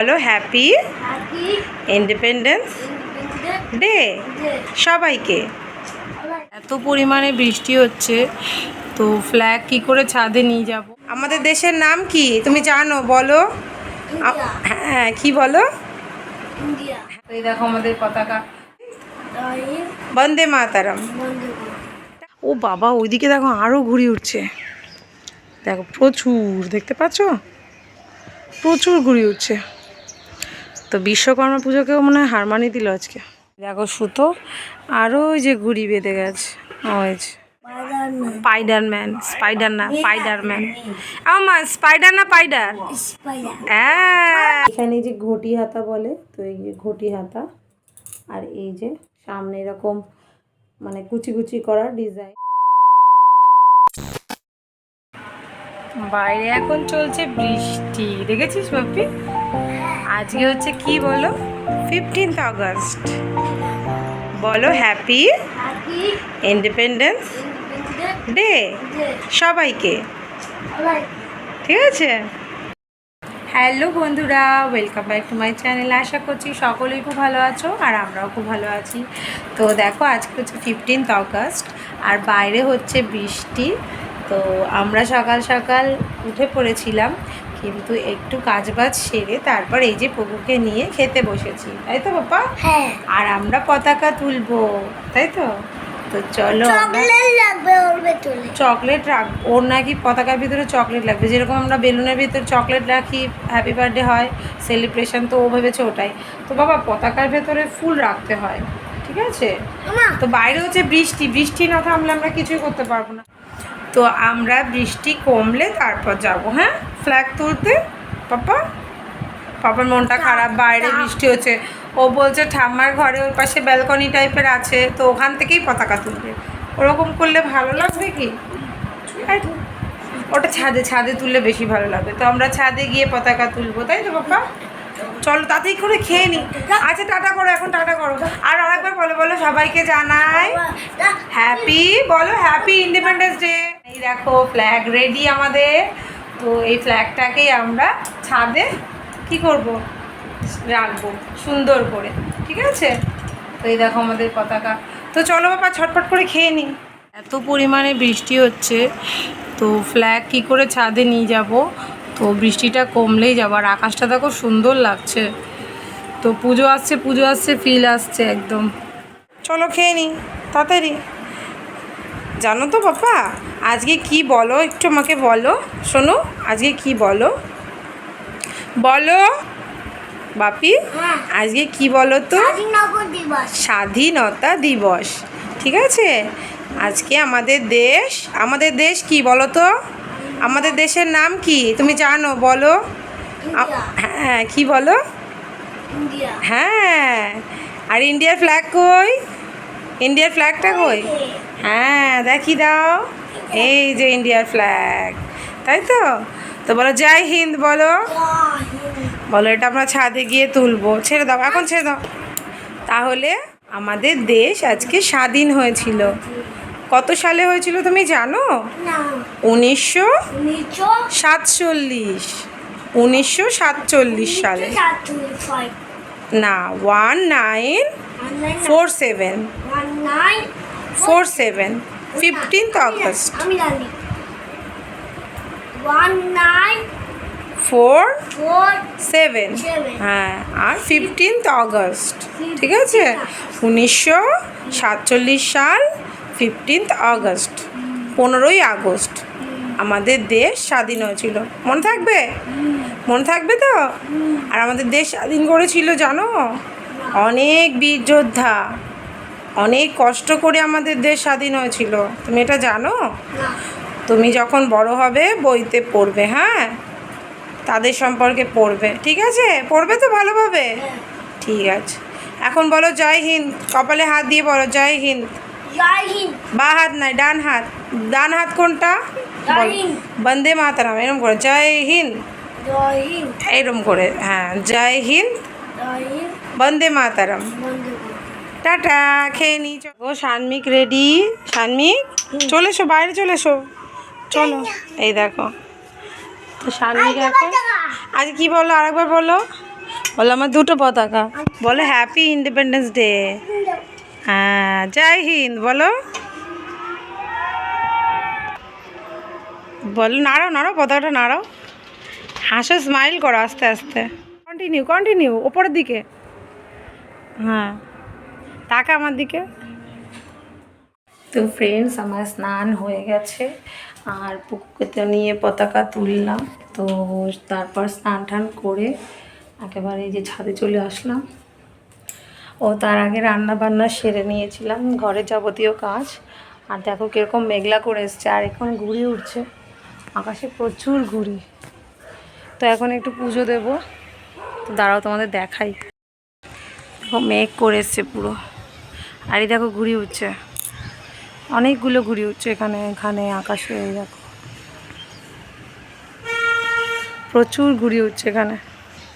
বলো happy independence day সবাইকে। এত পরিমাণে বৃষ্টি হচ্ছে তো ফ্ল্যাগ কি করে ছাদে নিয়ে যাব? আমাদের দেশের নাম কি? তুমি জানো বলো। হ্যাঁ কি বলো? এই দেখো আমাদের পতাকা। বন্দে মাতারাম। ও বাবা ওইদিকে দেখো আরও ঘুরি উঠছে। দেখো প্রচুর দেখতে পাচ্ছ? প্রচুর ঘুরি উঠছে। তো বিশ্বকর্মা পুজোকেও মনে হয় হার মানিয়ে দিল আজকে। দেখো সুতো আরও ওই যে ঘুড়ি বেঁধে গেছে। ওই যে। স্পাইডারম্যান স্পাইডার না স্পাইডারম্যান আমার স্পাইডার না পাইডার Spider. হ্যাঁ। এখানে যে ঘটি হাতা বলে তো এই যে ঘটি হাতা আর এই যে সামনে এরকম মানে কুচি কুচি করা ডিজাইন। বাইরে এখন চলছে বৃষ্টি দেখেছিস বাপি আজকে হচ্ছে কি বলো? ফিফটিন্থ আগস্ট বলো হ্যাপি ইন্ডিপেন্ডেন্স ডে সবাইকে। ঠিক আছে? হ্যালো বন্ধুরা welcome back to my channel আশা করছি সকলেই খুব ভালো আছো আর আমরাও খুব ভালো আছি। তো দেখো, আজকে হচ্ছে ফিফটিন্থ অগস্ট আর বাইরে হচ্ছে বৃষ্টি। তো আমরা সকাল সকাল উঠে পড়েছিলাম। কিন্তু একটু কাজ বাজ সেরে তারপর এই যে পপুকে নিয়ে খেতে বসেছি। তাই তো বাবা? হ্যাঁ। আর আমরা পতাকা তুলবো তাই তো? তো চলো চকলেট রাখ ওর নাকি পতাকার ভিতরে চকলেট লাগবে। যেরকম আমরা বেলুনের ভিতরে চকলেট রাখি হ্যাপি বার্থডে হয় সেলিব্রেশন তো ও ভেবেছে ওটাই। তো বাবা পতাকার ভেতরে ফুল রাখতে হয় ঠিক আছে? তো বাইরে হচ্ছে বৃষ্টি বৃষ্টি না থামলে আমরা কিছুই করতে পারব না। তো আমরা বৃষ্টি কমলে তারপর যাব হ্যাঁ? ফ্ল্যাগ তুলতে? পাপা? পাপার মনটা খারাপ বাইরে বৃষ্টি হচ্ছে। ও বলছে ঠাম্মার ঘরে ওই পাশে ব্যালকনি টাইপের আছে তো ওখান থেকেই পতাকা তুলবে। ওরকম করলে ভালো লাগবে কি? ওটা ছাদে ছাদে তুললে বেশি ভালো লাগবে। তো আমরা ছাদে গিয়ে পতাকা তুলবো তাই তো পাপা? চলো তাতেই করে খেয়ে নি। আচ্ছা টাটা করো এখন টাটা করো। আর আরেকবার বলো বলো সবাইকে জানাই। হ্যাপি বলো হ্যাপি ইন্ডিপেন্ডেন্স ডে এই দেখো ফ্ল্যাগ রেডি আমাদের। তো এই ফ্ল্যাগটাকেই আমরা ছাদে কি করব? রাখব, সুন্দর করে, ঠিক আছে? তো এই দেখো আমাদের পতাকা। তো চলো বাবা, ছটফট করে খেয়ে নিই। এত পরিমাণে বৃষ্টি হচ্ছে, তো ফ্ল্যাগ কি করে ছাদে নিয়ে যাব? তো বৃষ্টিটা কমলেই যাব, আর আকাশটা দেখো সুন্দর লাগছে। তো পুজো আসছে পুজো আসছে ফিল আসছে একদম। চলো খেয়ে নিই, তাড়াতাড়ি। জানো তো পাপা আজকে কি বলো? একটু আমাকে বলো। শোনো আজকে কি বলো? বলো বাপি হ্যাঁ। আজকে কি বলো তো? স্বাধীনতা দিবস। ঠিক আছে? আজকে আমাদের দেশ আমাদের দেশ কি বলো তো? আমাদের দেশের নাম কি? তুমি জানো বলো। হ্যাঁ কি বলো? হ্যাঁ। আর ইন্ডিয়ার ফ্ল্যাগ কই? ইন্ডিয়ার ফ্ল্যাগটা কই? হ্যাঁ দেখি দাও। এই যে ইন্ডিয়ার ফ্ল্যাগ তাই তো? তো বলো জয় হিন্দ বলো। বলো এটা আমরা ছাদে গিয়ে তুলবো। ছেড়ে দাও এখন ছেড়ে দাও। তাহলে আমাদের দেশ আজকে স্বাধীন হয়েছিল। কত সালে হয়েছিল তুমি জানো? উনিশশো সাতচল্লিশ। উনিশশো সাতচল্লিশ সালে। না one nine four seven four seven fifteenth August আমি জানি। ওয়ান নাইন ফোর সেভেন হ্যাঁ আর ফিফটিন্থ আগস্ট ঠিক আছে? উনিশশো সাতচল্লিশ সাল ফিফটিন্থ আগস্ট পনেরোই আগস্ট আমাদের দেশ স্বাধীন হয়েছিল। মনে থাকবে? মনে থাকবে তো? আর আমাদের দেশ স্বাধীন করেছিল জানো? অনেক বীর যোদ্ধা। অনেক কষ্ট করে আমাদের দেশ স্বাধীন হয়েছিল। তুমি এটা জানো? তুমি যখন বড় হবে বইতে পড়বে হ্যাঁ? তাদের সম্পর্কে পড়বে ঠিক আছে? পড়বে তো ভালোভাবে? ঠিক আছে। এখন বলো জয় হিন্দ। কপালে হাত দিয়ে বলো জয় হিন্দ। বা হাত নাই ডান হাত। ডান হাত কোনটা। বন্দে মাতারাম এরম করে। জয় হিন্দ। জয় এরম করে হ্যাঁ। জয় হিন্দ। বন্দে মাতারাম। টাটা খেয়ে নি ও সানমিক রেডি সানমিক? চলে এসো বাইরে চলে এসো। চলো এই দেখো। তো সানমিক এখন? আজ কি বলো আরেকবার বলো। বলো আমার দুটো পতাকা। বলো হ্যাপি ইন্ডিপেন্ডেন্স ডে হ্যাঁ জয় হিন্দ বলো। বলো নাড়াও নাড়াও পতাকাটা নাড়াও। হাসো স্মাইল করো আস্তে আস্তে। কন্টিনিউ কন্টিনিউ ওপরের দিকে। হ্যাঁ। তাকা আমার দিকে। তো ফ্রেন্ডস আমার স্নান হয়ে গেছে, আর পুকুরকে তো নিয়ে পতাকা তুললাম। তো তারপর স্নান টান করে একেবারে যে ছাদে চলে আসলাম। ও তার আগে রান্না বান্না সেরে নিয়েছিলাম, ঘরে যাবতীয় কাজ। আর দেখো কীরকম মেঘলা করে এসছে, আর এখন ঘুড়ি উঠছে আকাশে প্রচুর ঘুড়ি। তো এখন একটু পুজো দেবো। তো দাঁড়াও তোমাদের দেখাই। দেখো মেঘ করে এসছে পুরো। আর এই দেখো ঘুড়ি উঠছে। অনেকগুলো ঘুড়ি উঠছে এখানে এখানে, আকাশে, এই দেখো। প্রচুর ঘুড়ি উঠছে এখানে।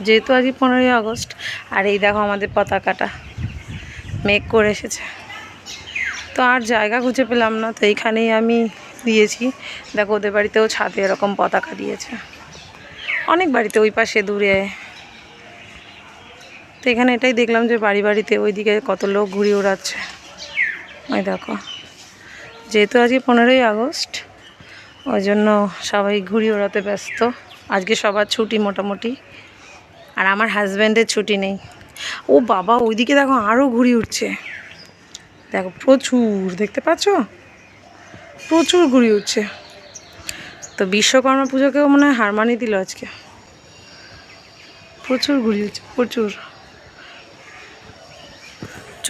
যেহেতু আজকে পনেরোই আগস্ট, আর এই দেখো আমাদের পতাকাটা। মেঘ করে এসেছে। তো আর জায়গা খুঁজে পেলাম না, তো এইখানেই আমি দিয়েছি। দেখো ওদের বাড়িতেও ছাদে এরকম পতাকা দিয়েছে। অনেক বাড়িতে ওই পাশে দূরে তো এখানে এটাই দেখলাম যে বাড়ি বাড়িতে ওইদিকে কত লোক ঘুড়ি ওড়াচ্ছে। ওই দেখো। যেহেতু আজকে পনেরোই আগস্ট, ওই জন্য সবাই ঘুড়ি ওড়াতে ব্যস্ত। আজকে সবার ছুটি মোটামুটি। আর আমার হাজব্যান্ডের ছুটি নেই। ও বাবা, ওইদিকে দেখো আরও ঘুড়ি উঠছে। দেখো, প্রচুর, দেখতে পাচ্ছ? প্রচুর ঘুড়ি উঠছে। তো বিশ্বকর্মা পুজোকেও মনে হয় হারমানি দিল আজকে। প্রচুর ঘুড়ি উঠছে, প্রচুর।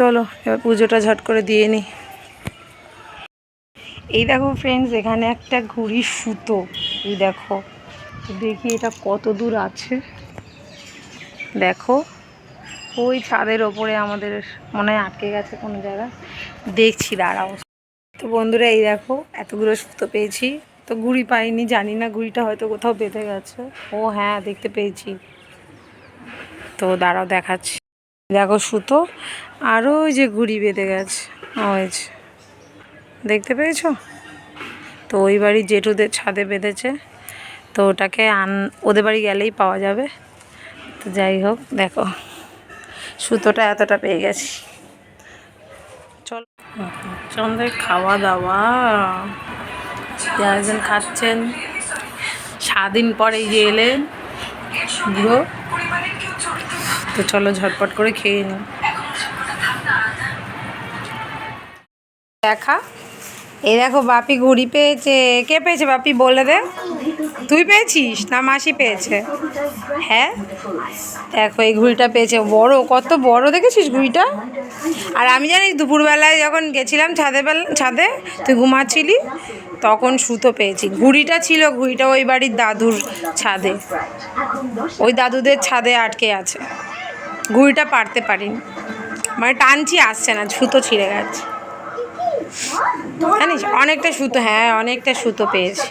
চলো, এবার পুজোটা ঝট করে দিয়ে নিই এই দেখো ফ্রেন্ডস এখানে একটা ঘুড়ি সুতো। এই দেখো, দেখি এটা কত দূর আছে। দেখো, ওই ছাদের ওপরে আমাদের মনে হয় আটকে গেছে কোনো জায়গা। দেখছি, দাঁড়াও। তো বন্ধুরা, এই দেখো, এতগুলো সুতো পেয়েছি। তো ঘুড়ি পাইনি, জানি না ঘুড়িটা হয়তো কোথাও বেঁধে গেছে। ও হ্যাঁ দেখতে পেয়েছি। তো দাঁড়াও, দেখাচ্ছি। দেখো সুতো আরও ওই যে ঘুড়ি বেঁধে গেছে যে। দেখতে পেয়েছ? তো ওই বাড়ি জেঠুদের ছাদে বেঁধেছে, তো ওটাকে আন, ওদের বাড়ি গেলেই পাওয়া যাবে। তো যাই হোক, দেখো, সুতোটা এতটা পেয়ে গেছি। চল, চন্দ্রের খাওয়া দাওয়া একজন খাচ্ছেন সাদিন পরে যে এলেন তো চলো ঝটপট করে খেয়ে নিই দেখা। এই দেখো, বাপি ঘুড়ি পেয়েছে। কে পেয়েছে বাপি, বলে দে। তুই পেয়েছিস না মাসি পেয়েছে? হ্যাঁ? দেখো, এই ঘুড়িটা পেয়েছে। বড়, কত বড় দেখেছিস ঘুড়িটা আর আমি জানিস, দুপুরবেলায় যখন গেছিলাম ছাদে বেলা, ছাদে, তুই ঘুমাচ্ছিলি, তখন সুতো পেয়েছি। ঘুড়িটা ছিল ঘুড়িটা ওই বাড়ির দাদুর ছাদে। ওই দাদুদের ছাদে আটকে আছে। ঘুড়িটা পারতে পারিনি। মানে টানছি, আসছে না, সুতো ছিঁড়ে গেছে। জানিস, অনেকটা সুতো হ্যাঁ অনেকটা সুতো পেয়েছে।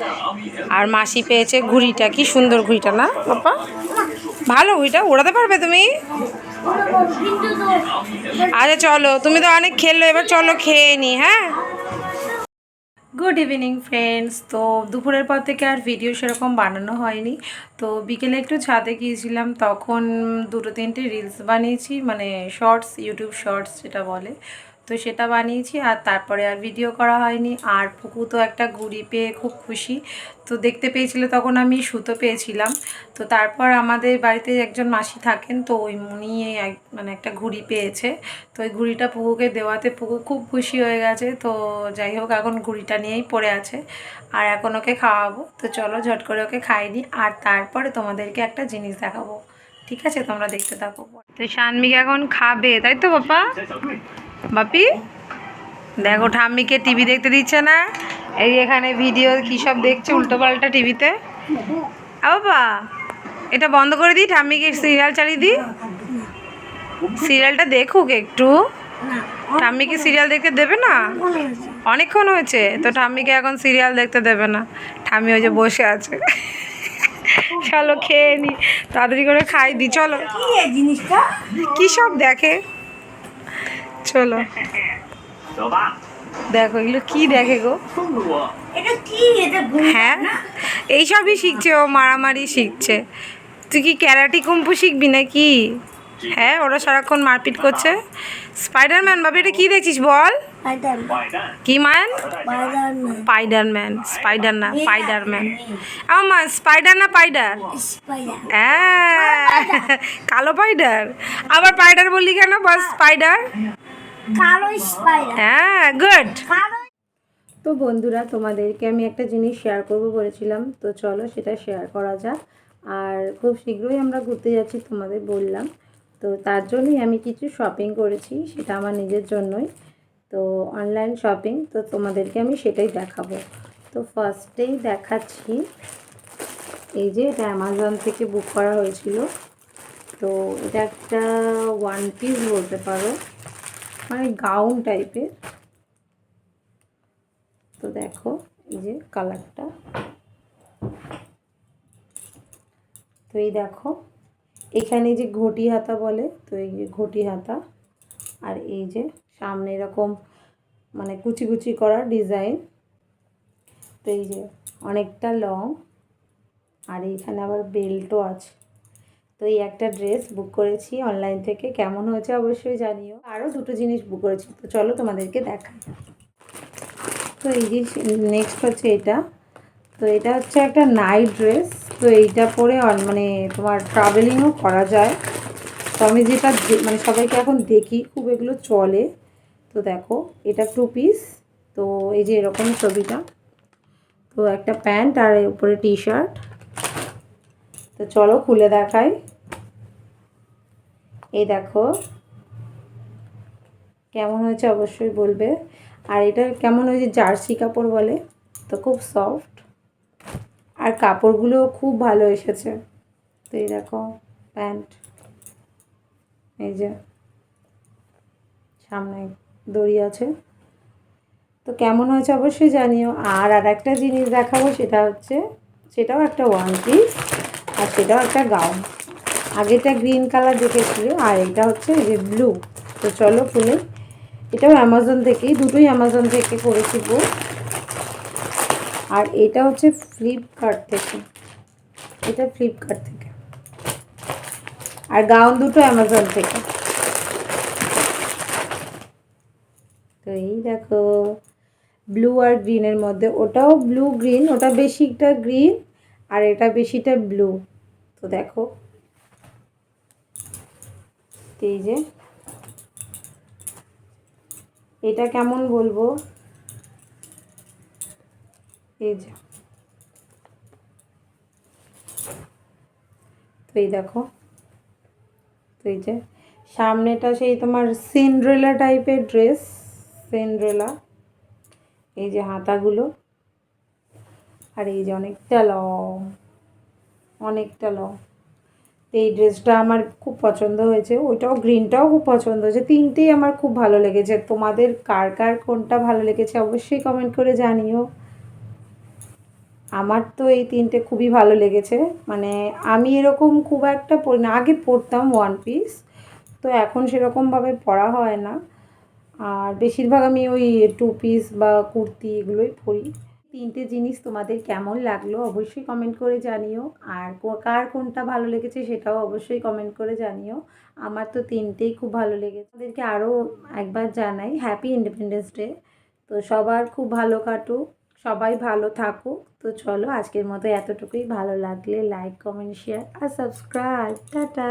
আর মাসি পেয়েছে ঘুড়িটা কি সুন্দর ঘুড়িটা না, বাবা? ভালো ঘুড়িটা ওড়াতে পারবে তুমি? আরে চলো, তুমি তো অনেক খেললো, এবার চলো খেয়ে নি হ্যাঁ? গুড ইভিনিং ফ্রেন্ডস তো দুপুরের পর থেকে আর ভিডিও সেরকম বানানো হয়নি। তো বিকেলে একটু ছাদে গিয়েছিলাম, তখন দুটো তিনটে রিলস বানিয়েছি মানে শর্টস ইউটিউব শর্টস যেটা বলে। তো সেটা বানিয়েছি আর তারপরে আর ভিডিও করা হয়নি। আর পুকু তো একটা ঘুড়ি পেয়ে খুব খুশি। তো দেখতে পেয়েছিল, তখন আমি সুতো পেয়েছিলাম। তো তারপর আমাদের বাড়িতে একজন মাসি থাকেন, তো ওই এক মানে একটা ঘুড়ি পেয়েছে। তো ওই ঘুড়িটা পুকুকে দেওয়াতে পুকু খুব খুশি হয়ে গেছে। তো যাই হোক, এখন ঘুড়িটা নিয়েই পড়ে আছে। আর এখন ওকে খাওয়াবো। তো চলো, ঝট করে ওকে খাইনি। আর তারপরে তোমাদেরকে একটা জিনিস দেখাবো। ঠিক আছে? তোমরা দেখতে থাকো। তো শানমিকে এখন খাবে, তাই তো বাবা? বাপি? দেখো ঠাম্মিকে টিভি দেখতে দিচ্ছে না। এই এখানে ভিডিও কী সব দেখছে উল্টো পাল্টা টিভিতে? বাবা এটা বন্ধ করে দিই ঠাম্মিকে সিরিয়াল চালিয়ে দিই। সিরিয়ালটা দেখুক একটু। ঠাম্মিকে সিরিয়াল দেখতে দেবে না? অনেকক্ষণ হয়েছে তো ঠাম্মিকে এখন সিরিয়াল দেখতে দেবে না। ঠাম্মি ওই যে বসে আছে। চলো খেয়ে নি তাড়াতাড়ি করে খাই দি চলো। জিনিসটা? কী সব দেখে? চলো। দেখো এগুলো কি দেখে গো? হ্যাঁ? এইসবই শিখছে ও মারামারি শিখছে। তুই কি ক্যারাটি কুম্পু শিখবি নাকি? হ্যাঁ ওরা সারাক্ষণ মারপিট করছে। স্পাইডারম্যান বাবা এটা কি দেখছিস বল? কি মান? স্পাইডারম্যান। স্পাইডার না স্পাইডারম্যান। আমার স্পাইডার না পাইডার? হ্যাঁ কালো পাইডার। আবার পাইডার বললি কেন? কালো স্পাইডার। হ্যাঁ গুড তো বন্ধুরা তোমাদেরকে আমি একটা জিনিস শেয়ার করব বলেছিলাম। তো চলো সেটা শেয়ার করা যাক। আর খুব শীঘ্রই আমরা ঘুরতে যাচ্ছি তোমাদের বললাম। তো তার জন্যই আমি কিছু শপিং করেছি সেটা আমার নিজের জন্যই। তো অনলাইন শপিং তো তোমাদেরকে আমি সেটাই দেখাবো। তো ফার্স্টেই দেখাচ্ছি এই যে এটা অ্যামাজন থেকে বুক করা হয়েছিল। তো এটা একটা ওয়ান পিস বলতে পারো। মানে গাউন টাইপের। তো দেখো, এই যে কালারটা। তো এই দেখো, এখানে যে ঘটি হাতা বলে, তো এই যে ঘটি হাতা। আর এই যে সামনে এরকম মানে কুচি কুচি করা ডিজাইন। তো এই যে অনেকটা লং। আর এইখানে আবার বেল্টও আছে। তো এই একটা ড্রেস বুক করেছি অনলাইন থেকে। কেমন হয়েছে অবশ্যই জানিও। আরও দুটো জিনিস বুক করেছি। তো চলো তোমাদেরকে দেখাই। তো এই যে নেক্সট হচ্ছে এটা। তো এটা হচ্ছে একটা নাইট ড্রেস তো এইটা পরে মানে তোমার ট্রাভেলিংও করা যায়। তো আমি যেটা মানে সবাইকে এখন দেখি, খুব এগুলো চলে। তো দেখো, এটা টু পিস তো এই যে এরকম ছবিটা। তো একটা প্যান্ট আর উপরে টি শার্ট তো চলো খুলে দেখাই। এই দেখো। কেমন হয়েছে অবশ্যই বলবে। আর এটা কেমন হয়েছে জার্সি কাপড় বলে, তো খুব সফট আর কাপড়গুলোও খুব ভালো এসেছে। তো এই দেখো, প্যান্ট। এই যে, সামনে দড়ি আছে। তো কেমন হয়েছে অবশ্যই জানিও। আর আর একটা জিনিস দেখাবো, সেটা হচ্ছে, সেটাও একটা ওয়ান পিস আর সেটাও একটা গাউন আগেটা গ্রিন কালার দেখেছিল, আর এটা হচ্ছে যে ব্লু। তো চলো খুলে। এটাও অ্যামাজন থেকেই, দুটোই অ্যামাজন থেকে করেছি গো। আর এটা হচ্ছে ফ্লিপকার্ট থেকে। এটা ফ্লিপকার্ট থেকে। আর গাউন দুটো অ্যামাজন থেকে। তো এই দেখো, ব্লু আর গ্রিনের মধ্যে। ওটাও ব্লু গ্রিন, ওটা বেশিটা গ্রিন, আর এটা বেশিটা ব্লু। তো দেখো। তো এই যে। এটা কেমন বলব? এই যে। তো এই দেখো। তো এই যে, সামনেটা সেই তোমার সিন্ড্রেলা টাইপের ড্রেস, সিন্ড্রেলা। এই যে হাতাগুলো। আর এই যে অনেকটা লং অনেকটা লং। এই ড্রেসটা আমার খুব পছন্দ হয়েছে। ওইটাও গ্রিনটাও খুব পছন্দ হয়েছে। তিনটেই আমার খুব ভালো লেগেছে। তোমাদের কার কার কোনটা ভালো লেগেছে অবশ্যই কমেন্ট করে জানিও। আমার তো এই তিনটে খুবই ভালো লেগেছে। মানে আমি এরকম খুব একটা পরি না। আগে পরতাম ওয়ান পিস তো এখন সেরকমভাবে পরা হয় না। আর বেশিরভাগ আমি ওই টু পিস বা কুর্তি এগুলোই পরি। তিনটে জিনিস তোমাদের কেমন লাগল অবশ্যই কমেন্ট করে জানিও। আর কার কোনটা ভালো লেগেছে সেটাও অবশ্যই কমেন্ট করে জানিও। আমার তো তিনটেই খুব ভালো লেগেছে। তাদেরকে আরও একবার জানাই হ্যাপি ইন্ডিপেন্ডেন্স ডে তো সবার খুব ভালো কাটুক, সবাই ভালো থাকুক। তো চলো আজকের মতো এতটুকুই। ভালো লাগলে লাইক কমেন্ট শেয়ার আর সাবস্ক্রাইব টাটা!